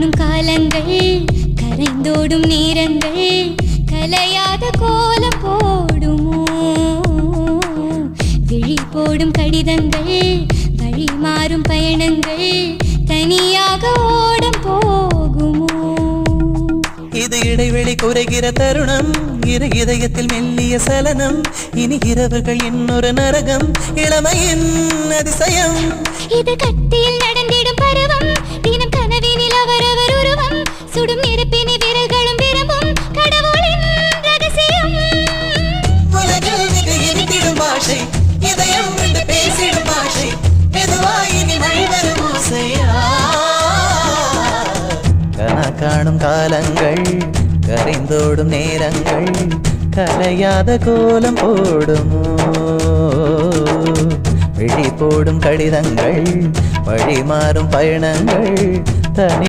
காணும் காலங்கள் கரைந்தோடும் நேரங்கள் கலையாத கோலம் போடுமோ? விழி போடும் கடிதங்கள் வழி மாறும் பயணங்கள் தனியாக ஓடம் போகுமோ? இது இடைவெளி குறைகிற தருணம் இரு இதயத்தில் மெல்லிய சலனம் இனி இரவுகள் இன்னொரு நரகம் இளமையின் அதிசயம். இது கட்டியில் நடந்திடும் இனித்திடும் இதயம் விட்டு பேசிடும் பாஷை மெதுவாயினி மழைவரும் ஓசையா கனா காணும் காலங்கள் கரைந்தோடும் நேரங்கள் கலையாத கோலம் போடுமோ விழி போடும் கடிதங்கள் வழி மாறும் பயணங்கள் தனி